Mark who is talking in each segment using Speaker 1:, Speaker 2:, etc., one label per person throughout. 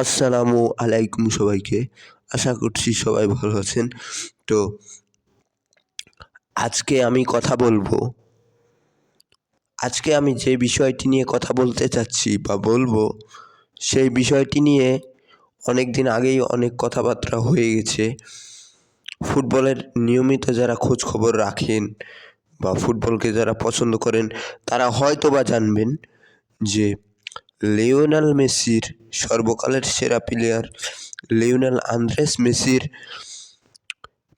Speaker 1: আসসালামু আলাইকুম সবাইকে। আশা করছি সবাই ভালো আছেন। তো আজকে আমি কথা বলব। আজকে আমি যে বিষয়টি নিয়ে কথা বলতে চাচ্ছি বা বলব, সেই বিষয়টি নিয়ে অনেক দিন আগেই অনেক কথাবার্তা হয়ে গেছে। ফুটবলের নিয়মিত যারা খোঁজ খবর রাখেন বা ফুটবলকে যারা পছন্দ করেন, তারা হয়তো বা জানবেন যে লিওনেল মেসির সর্বকালের সেরা প্লেয়ার লিওনাল আন্দ্রেস মেসির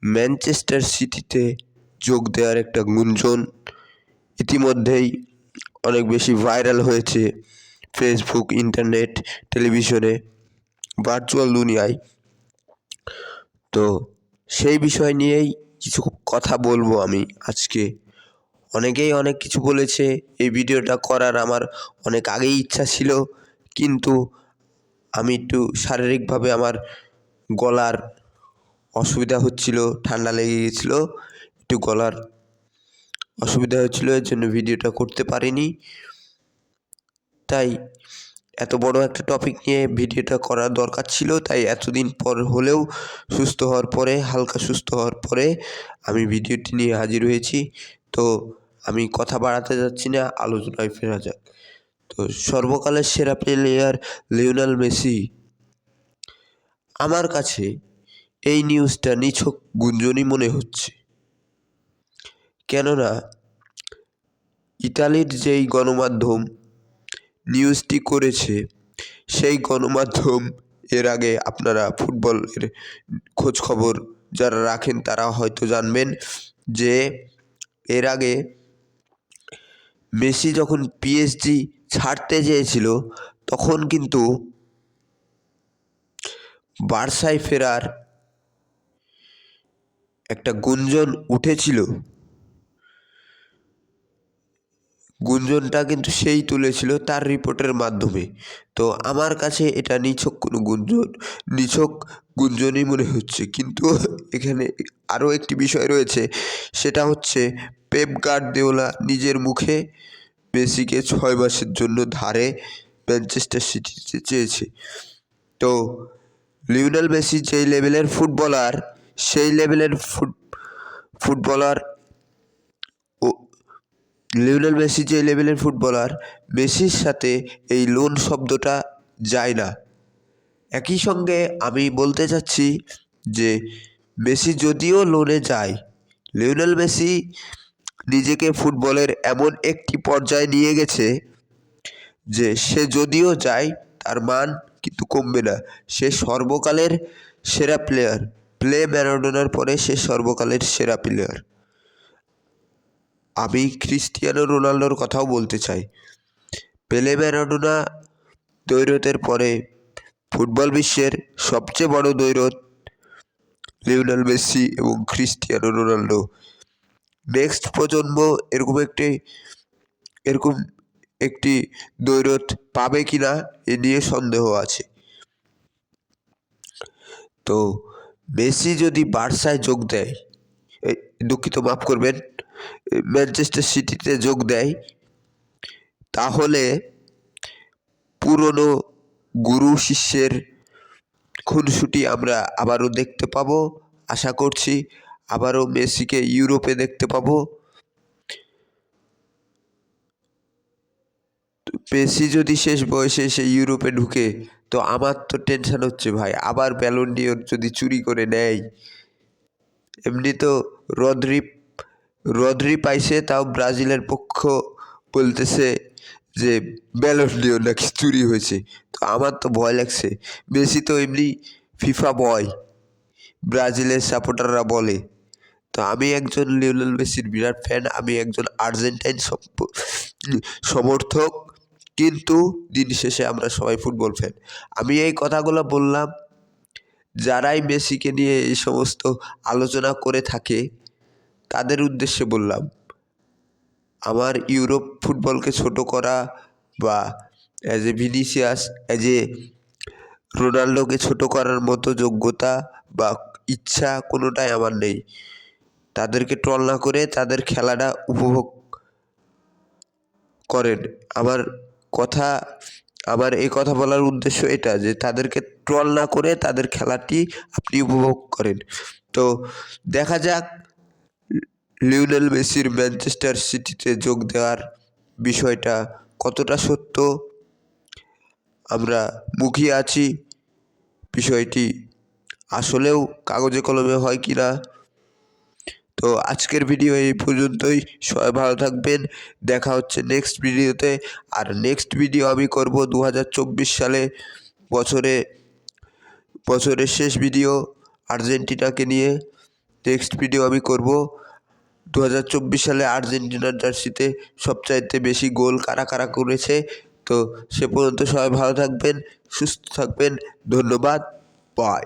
Speaker 1: ম্যানচেস্টার সিটিতে যোগ দেওয়ার একটা গুঞ্জন ইতিমধ্যেই অনেক বেশি ভাইরাল হয়েছে ফেসবুক, ইন্টারনেট, টেলিভিশনে, ভার্চুয়াল দুনিয়ায়। তো সেই বিষয় নিয়েই কিছু কথা বলব আমি আজকে। অনেকেই অনেক কিছু বলেছে, এই ভিডিওটা করার আমার অনেক আগেই ইচ্ছা ছিল, কিন্তু আমি একটু শারীরিকভাবে আমার গলার অসুবিধা হচ্ছিল, ঠান্ডা লেগে গেছিল, একটু গলার অসুবিধা হচ্ছিল, এর জন্য ভিডিওটা করতে পারিনি। তাই এত বড় একটা টপিক নিয়ে ভিডিওটা করা দরকার ছিল, তাই এতদিন পর হলেও সুস্থ হওয়ার পরে, হালকা সুস্থ হওয়ার পরে আমি ভিডিওটি নিয়ে হাজির হয়েছি। তো আমি কথা বাড়াতে যাচ্ছি না, আলোচনায় ফেরা যাক। তো সর্বকালের সেরা প্লেয়ার লিওনাল মেসি। আমার কাছে এই নিউজটা নিছক গুঞ্জনই মনে হচ্ছে। কেননা, ইতালির যেই গণমাধ্যম নিউজটি করেছে, সেই গণমাধ্যম এর আগে আপনারা ফুটবলের খোঁজ খবর যারা রাখেন তারা হয়তো জানবেন যে, এর আগে মেসি যখন পিএসজি ছাড়তে চেয়েছিল, তখন কিন্তু বার্সায় ফেরার একটা গুঞ্জন উঠেছিল। গুঞ্জনটা কিন্তু সেই তুলেছিল তার রিপোর্টের মাধ্যমে। তো আমার কাছে এটা নিছক কোনো গুঞ্জন, নিছক গুঞ্জনই মনে হচ্ছে। কিন্তু এখানে আরও একটি বিষয় রয়েছে, সেটা হচ্ছে পেপ গার্দিওলা নিজের মুখে মেসিকে ছয় মাসের জন্য ধারে ম্যানচেস্টার সিটিতে চেয়েছে। তো, লিওনেল মেসি যেই লেভেলের ফুটবলার, সেই লেভেলের ফুট, ফুটবলার ও, লিওনেল মেসি যে লেভেলের ফুটবলার, মেসির সাথে এই লোন শব্দটা যায় না। একই সঙ্গে আমি বলতে চাচ্ছি যে, মেসি যদিও লোনে যায়, লিওনেল মেসি নিজেকে ফুটবলের এমন একটি পর্যায়ে নিয়ে গেছে যে সে যদিও যায়, তার মান কিন্তু কমবে না। সে সর্বকালের সেরা প্লেয়ার। প্লে ম্যারাডোনার পরে সে সর্বকালের সেরা প্লেয়ার। আমি ক্রিস্টিয়ানো রোনাল্ডোর কথাও বলতে চাই। পেলে ম্যারাডোনা দৈরতের পরে ফুটবল বিশ্বের সবচেয়ে বড় দৈরত লিওনাল মেসি এবং ক্রিস্টিয়ানো রোনাল্ডো নেক্সট প্রজন্ম এরকম একটি এরকম একটি দৈরত পাবে কি না এ নিয়ে সন্দেহ আছে। তো মেসি যদি বার্সায় যোগ দেয় দুঃখিত, মাফ করবেন, ম্যানচেস্টার সিটিতে যোগ দেয়, তাহলে পুরনো গুরু শিষ্যের খুনসুটি আমরা আবারও দেখতে পাবো। আশা করছি আবারও মেসিকে ইউরোপে দেখতে পাবো। মেসি যদি শেষ বয়সে এসে ইউরোপে ঢুকে, তো আমার তো টেনশন হচ্ছে ভাই, আবার ব্যালন্ডিওর যদি চুরি করে নেয়। এমনি তো রদ্রি রদ্রি পাইছে, তাও ব্রাজিলের পক্ষ বলতেছে যে ব্যালন্ডিওর নাকি চুরি হয়েছে। তো আমার তো ভয় লাগছে। মেসি তো এমনি ফিফা বয় ব্রাজিলের সাপোর্টাররা বলে। তো আমি একজন লিওনেল মেসির বিরাট ফ্যান, আমি একজন আর্জেন্টাইন সমর্থক, কিন্তু দিন শেষে আমরা সবাই ফুটবল ফ্যান। আমি এই কথাগুলো বললাম, যারাই মেসিকে নিয়ে এই সমস্ত আলোচনা করে থাকে, তাদের উদ্দেশ্যে বললাম, আমার ইউরোপ ফুটবলকে ছোট করা বা as a Vinicius as a রোনাল্ডোকে ছোট করার মতো যোগ্যতা বা ইচ্ছা কোনোটাই আমার নেই। তাদেরকে ট্রল না করে তাদের খেলাটা উপভোগ করেন। আমার কথা আমার এই কথা বলার উদ্দেশ্য এটা যে তাদেরকে ট্রল না করে তাদের খেলাটি আপনি উপভোগ করেন। তো দেখা যাক লিওনেল মেসির ম্যানচেস্টার সিটিতে যোগ দেওয়ার বিষয়টা কতটা সত্য। আমরা মুখিয়ে আছি, বিষয়টি আসলেও কাগজে কলমে হয় কি না তো আজকের ভিডিও এই পর্যন্তই। সবাই ভালো থাকবেন। দেখা হচ্ছে নেক্সট ভিডিওতে আর নেক্সট ভিডিও আমি করব দু হাজার চব্বিশ সালে বছরে, বছরের শেষ ভিডিও আর্জেন্টিনাকে নিয়ে। নেক্সট ভিডিও আমি করব দু হাজার চব্বিশ সালে আর্জেন্টিনার জার্সিতে সবচাইতে বেশি গোল কারা কারা করেছে। তো সে পর্যন্ত সবাই ভালো থাকবেন, সুস্থ থাকবেন। ধন্যবাদ। বাই